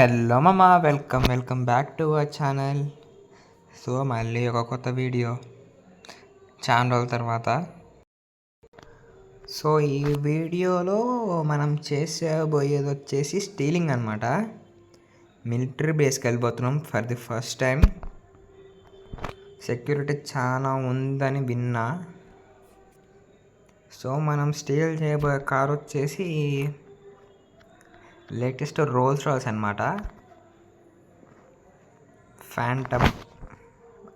Hello మామా welcome welcome back to our channel so మళ్ళీ ఒక కొత్త వీడియో చాలా రోజుల తర్వాత. సో ఈ వీడియోలో మనం చేసేబోయేది వచ్చేసి స్టీలింగ్ అనమాట మిలిటరీ బేస్కి వెళ్ళిపోతున్నాం for the first time security చాలా ఉందని విన్నా. సో మనం స్టీల్ చేయబోయే కార్ వచ్చేసి లేటెస్ట్ రోల్స్ రాల్స్ అనమాట ఫ్యాంటమ్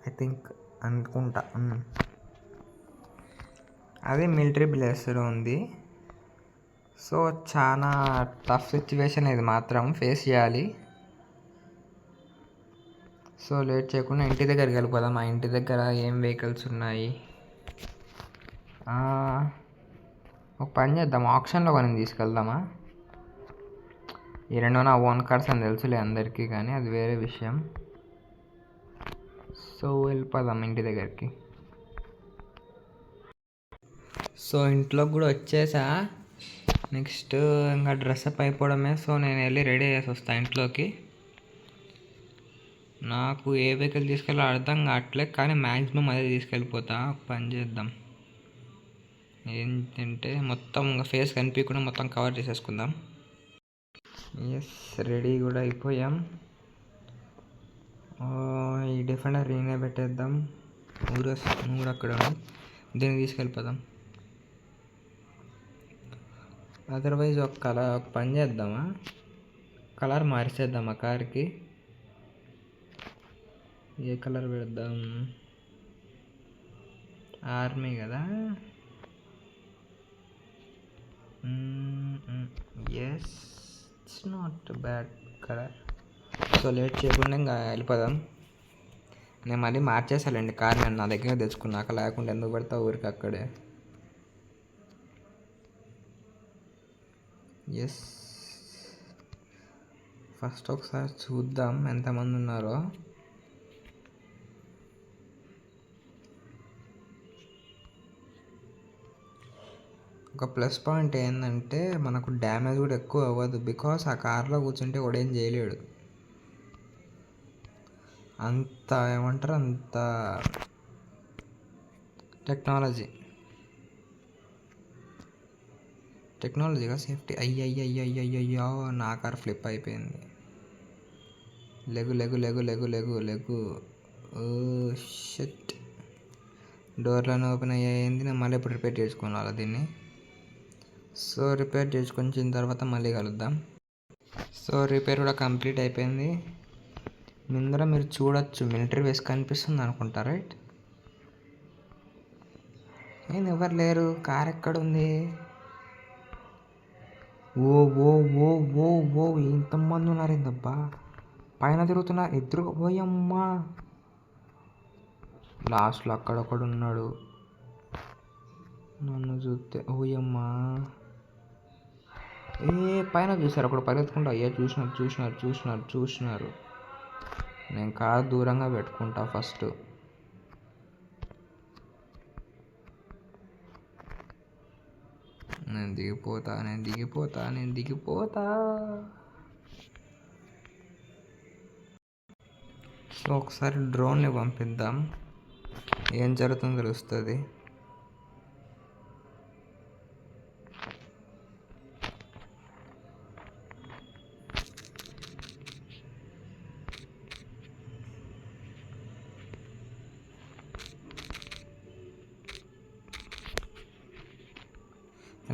ఐ థింక్ అనుకుంటా అదే అది మిలిటరీ ప్లేస్లో ఉంది. సో చాలా టఫ్ సిచ్యువేషన్ ఇది మాత్రం ఫేస్ చేయాలి. సో లేట్ చేయకుండా ఇంటి దగ్గరికి వెళ్ళిపోదాం. మా ఇంటి దగ్గర ఏం వెహికల్స్ ఉన్నాయి? ఒక పని చేద్దాం. ఆప్షన్లో కొన్ని తీసుకెళ్దామా? ఈ రెండు నా ఓన్ కార్డ్స్ అని తెలుసులే అందరికీ కానీ అది వేరే విషయం. సో వెళ్ళిపోదాం ఇంటి దగ్గరికి. సో ఇంట్లోకి కూడా వచ్చేసా? నెక్స్ట్ ఇంకా డ్రెస్అప్ అయిపోవడమే. సో నేను వెళ్ళి రెడీ చేసి వస్తాను ఇంట్లోకి. నాకు ఏ వెహికల్ తీసుకెళ్ళి అర్థం కావట్లేదు కానీ మ్యాక్సిమం అదే తీసుకెళ్ళిపోతా. పని చేద్దాం. ఏంటంటే మొత్తం ఇంకా ఫేస్ కనిపించకుండా మొత్తం కవర్ చేసేసుకుందాం. ఎస్ రెడీ కూడా అయిపోయాం. ఈ డిఫెండర్ నేనే పెట్టేద్దాం. ఊరస్ నువ్వు కూడా అక్కడ ఉంది దీన్ని తీసుకెళ్ళిపోదాం. అదర్వైజ్ ఒక కలర్ ఒక పని చేద్దామా? కలర్ మార్చేద్దాం ఆ కార్కి? ఏ కలర్ పెడదాం? ఆర్మీ కదా? Mm, mm, yes it's not bad colour so late చేయకుండా ఇంకా వెళ్ళిపోదాం. నేను మళ్ళీ మార్చేసాలండి కార్ నేను నా దగ్గర తెచ్చుకున్నాక లేకుండా ఎందుకు పడతా ఊరికి అక్కడే? ఎస్ ఫస్ట్ ఒకసారి చూద్దాం ఎంతమంది ఉన్నారో. ఒక ప్లస్ పాయింట్ ఏంటంటే మనకు డ్యామేజ్ కూడా ఎక్కువ అవ్వదు. బికాస్ ఆ కార్లో కూర్చుంటే కూడా ఏం చేయలేడు. అంత ఏమంటారు? అంత టెక్నాలజీ. టెక్నాలజీగా సేఫ్టీ. అయ్యయ్యయ్యయ్యయ్యో నా కార్ ఫ్లిప్ అయిపోయింది. లెగు లెగు లెగు లెగు లెగు లెగు. ఓ షట్. డోర్లను ఓపెన్ అయ్యింది నేను మళ్ళీ ఇప్పుడు రిపేర్ చేసుకోవాలి దీన్ని? సో రిపేర్ చేసుకొచ్చిన తర్వాత మళ్ళీ కలుద్దాం. సో రిపేర్ కూడా కంప్లీట్ అయిపోయింది. ముందర మీరు చూడొచ్చు మిలిటరీ వేస్ కనిపిస్తుంది అనుకుంటా రైట్? నేను ఎవరు లేరు? కార్ ఎక్కడ ఉంది ఓ ఓ ఓ ఓ ఓ ఇంతమంది ఉన్నారు ఏందబ్బా? పైన తిరుగుతున్నారు ఎదురు పోయమ్మా లాస్ట్లో అక్కడొక్కడు ఉన్నాడు. నన్ను చూస్తే ఓయమ్మా! ఏ పైన చూసారు అక్కడ పరిగెత్తుకుంటా అయ్యా చూసినారు చూసినారు చూసినారు చూసినారు. నేను కారు దూరంగా పెట్టుకుంటా ఫస్ట్. నేను దిగిపోతా నేను దిగిపోతా నేను దిగిపోతా. సో ఒకసారి డ్రోన్ని పంపిద్దాం. ఏం జరుగుతుందో తెలుస్తుంది.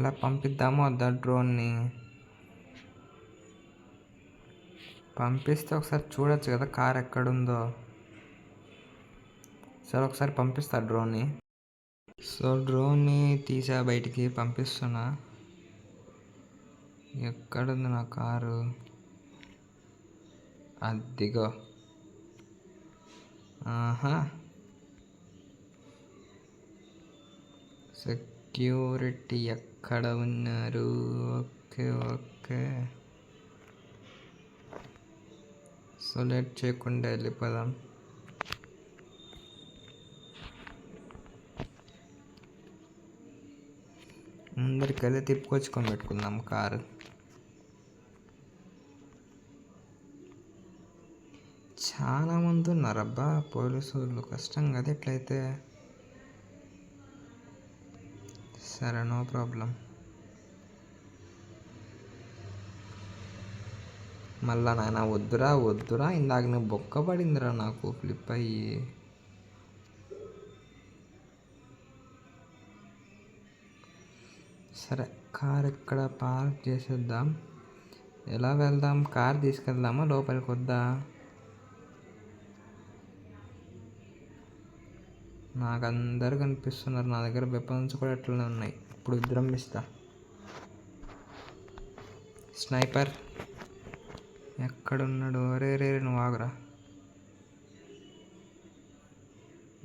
ఎలా పంపిద్దామో వద్దా డ్రోన్ని. పంపిస్తే ఒకసారి చూడొచ్చు కదా కార్ ఎక్కడుందో. సరే ఒకసారి పంపిస్తా డ్రోన్ని. సో డ్రోన్ని తీసా బయటికి పంపిస్తున్నా. ఎక్కడుంది నా కారు? అదిగో. ఆహా. సెక్యూరిటీ ఎక్కడ ఉన్నారు? Okay okay. సో లేట్ చేయకుండా వెళ్ళిపోదాం. ముందరికెళ్ళి తిప్పుకొచ్చుకొని పెట్టుకుందాం కారు. ఉన్నారబ్బా పోలీసు వాళ్ళు కష్టం కదా ఎట్లయితే సరే నో ప్రాబ్లం. మళ్ళా నాయన వద్దురా వద్దురా ఇందాక నువ్వు బొక్క పడిందిరా నాకు ఫ్లిప్ అయ్యి. సరే కార్ ఇక్కడ పార్క్ చేసేద్దాం? ఎలా వెళ్దాం? కార్ తీసుకెళ్దామా? లోపలికి వద్దా? నాకు అందరు కనిపిస్తున్నారు. నా దగ్గర వెపన్స్ కూడా అట్లనే ఉన్నాయి. ఇప్పుడు ఇద్దరం ఇస్తా స్నైపర్ ఎక్కడున్నాడు? రే రే నువ్వు ఆగురా.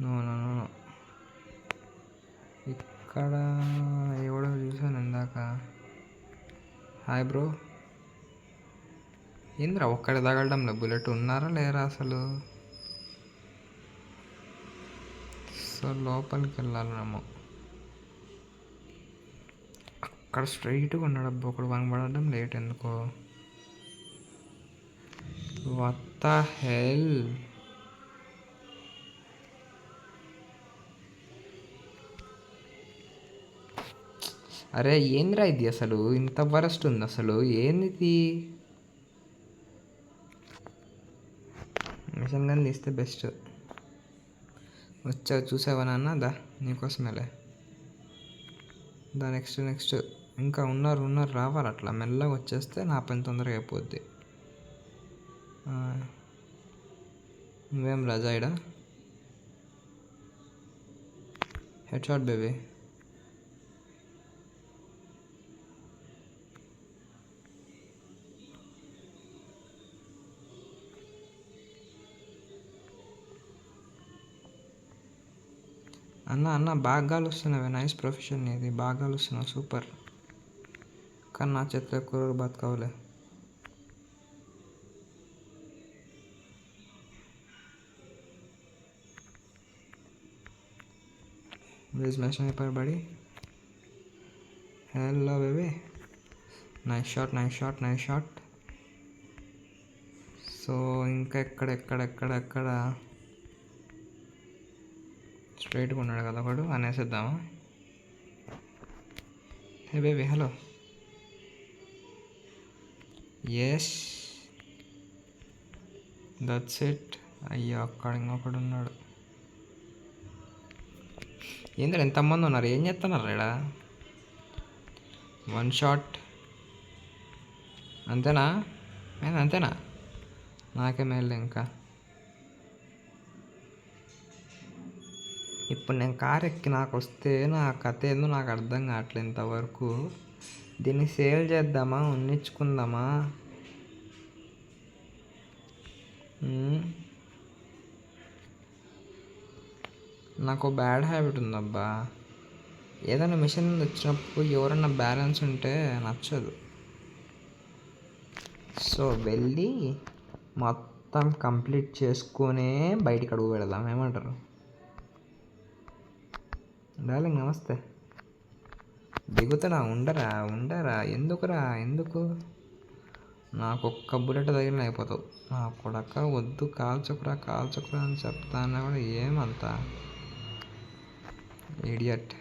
నో నో నో ఇక్కడ ఎవడో చూసాను ఇందాక. హాయ్ బ్రో ఏంద్రా ఒక్కడి తగలడంలో. బుల్లెట్ ఉన్నారా లేరా అసలు? సో లోపలికి వెళ్ళాలేమో అక్కడ స్ట్రైట్గా ఉన్నాడు అబ్బా ఒకడు పడడం లేట్ ఎందుకో. వత్త హెల్ అరే ఏందిరా ఇది అసలు? ఇంత వరస్ట్ ఉంది అసలు. ఏంది ఇది మిషన్ గన్ తీస్తే బెస్ట్. వచ్చా చూసావా నాన్న? దా నీకోసమేలే. దా నెక్స్ట్ నెక్స్ట్ ఇంకా ఉన్నారు ఉన్నారు రావాలి అట్లా. మెల్లగా వచ్చేస్తే నా పని తొందరగా అయిపోద్ది. నువ్వేం రాజా ఇడా హెడ్ షాట్ బేబీ అన్న అన్న బాగా వస్తున్నావే నైస్ ప్రొఫెషన్ ఇది బాగా వస్తున్నావు సూపర్ కానీ నా చేతిలో కూర బతకవులే business my sniper buddy? Hello baby. Nice shot nice shot nice shot. So ఇంకా ఎక్కడ ఎక్కడ ఎక్కడ ఎక్కడ స్ట్రైట్గా ఉన్నాడు కదా ఒకడు అనేసిద్దామా? Hey baby hello yes that's it అయ్యో అక్కడ ఇంకొకడు ఉన్నాడు. ఏంద్ర ఎంతమంది ఉన్నారు. ఏం చేస్తున్నారు ఇక్కడ వన్ షాట్ అంతేనా? అంతేనా? నాకే మేలు ఇంకా. ఇప్పుడు నేను కార్ ఎక్కి నాకు వస్తే నా కథ ఏందో నాకు అర్థం కావట్లేదు ఇంతవరకు. దీన్ని సేల్ చేద్దామా? ఉన్నించుకుందామా? నాకు బ్యాడ్ హ్యాబిట్ ఉందబ్బా. ఏదైనా మిషన్ వచ్చినప్పుడు ఎవరన్నా బ్యాలెన్స్ ఉంటే నచ్చదు. సో వెళ్ళి మొత్తం కంప్లీట్ చేసుకునే బయటికి అడుగు పెడదాం. ఏమంటారు? డార్లింగ్ నమస్తే దిగుతాడా? ఉండరా? ఉండరా? ఎందుకురా? ఎందుకు? నాకు ఒక్క బుల్లెట్ తగిలిన అయిపోతావు. నా కొడక వద్దు కాల్చకురా కాల్చకురా అని చెప్తానా కూడా ఏమంతా? ఇడియట్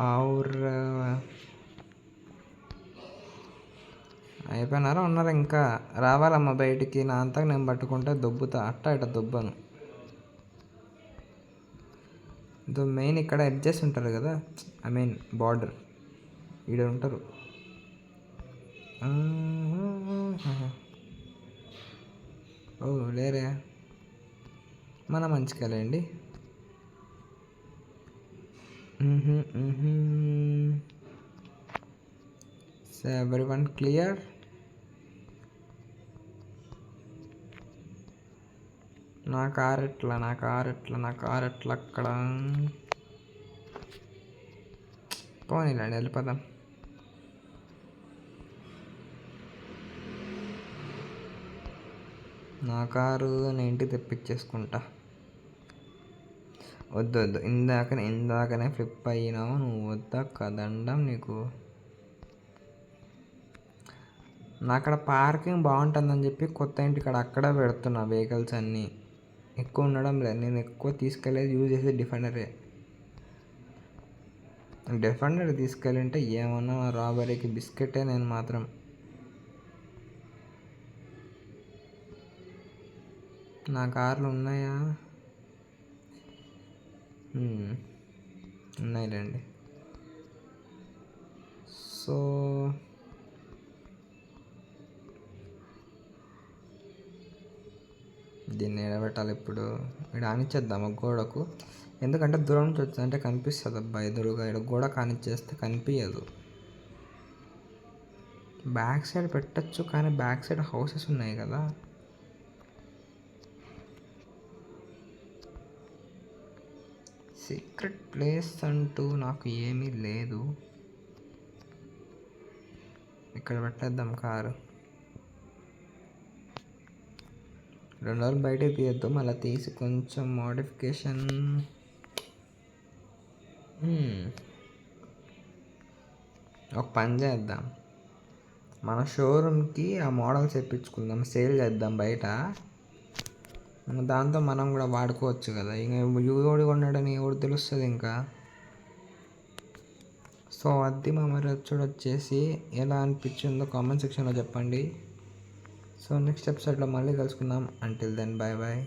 ఆర్ అయిపోయినారా? ఉన్నారా ఇంకా? రావాలమ్మా బయటికి. నా అంతా నేను పట్టుకుంటే దొబ్బుతా. అట్ట ఇట దొబ్బను. దో మెయిన్ ఇక్కడ అడ్జస్ట్ ఉంటారు కదా. ఐ మీన్ బార్డర్ ఈడ ఉంటారు. ఓ లేరే. మన మంచికెళ్ళండి సో ఎవరి వన్ క్లియర్ నా కార్ ఎట్లా నా కార్ ఎట్లా నా కార్ ఎట్లా అక్కడ పోనీలండి వెళ్ళిపోదాం. నా కారు నేను ఇంటికి తెప్పించేసుకుంటా. వద్దు వద్దు. ఇందాకనే ఇందాకనే ఫ్లిప్ అయినావు. నువ్వు వద్దా? కదండం నీకు. నా అక్కడ పార్కింగ్ బాగుంటుందని చెప్పి కొత్త ఇంటికాడ అక్కడ పెడుతున్నా వెహికల్స్ అన్నీ. ఎక్కువ ఉండడం లేదు. నేను ఎక్కువ తీసుకెళ్ళేది యూజ్ చేసేది డిఫెండరే డిఫెండర్ తీసుకెళ్ళింటే ఏమన్నా రాబరీకి బిస్కెటే నేను మాత్రం. నా కార్లు ఉన్నాయా? మ్మ్. ఉన్నాయిలేండి. సో దీన్ని ఎడబెట్టాలి ఇప్పుడు. ఇక్కడ ఆనిచ్చేద్దాం ఒక గోడకు. ఎందుకంటే దూరం నుంచి వచ్చిందంటే కనిపిస్తుంది అబ్బా ఎదురుగా. ఇక్కడ గోడ కానిచ్చేస్తే కనిపించదు బ్యాక్ సైడ్ పెట్టచ్చు కానీ బ్యాక్ సైడ్ హౌసెస్ ఉన్నాయి కదా. సీక్రెట్ ప్లేస్ అంటూ నాకు ఏమీ లేదు. ఇక్కడ పెట్టేద్దాం కారు. రెండు రోజులు బయటకు తీయద్దు. మళ్ళీ తీసి కొంచెం మోడిఫికేషన్ hmm. ఒక పని చేద్దాం. మన షోరూమ్కి ఆ మోడల్స్ తెప్పించుకుందాం. సేల్ చేద్దాం బయట. దాంతో మనం కూడా వాడుకోవచ్చు కదా. ఇంకా ఎవడు కొన్నాడని ఎవడు తెలుస్తుంది ఇంకా. సో అది మా మరి చూడొచ్చేసి వచ్చేసి ఎలా అనిపించిందో కామెంట్ సెక్షన్లో చెప్పండి. సో నెక్స్ట్ ఎపిసోడ్లో మళ్ళీ కలుసుకుందాం. Until then bye bye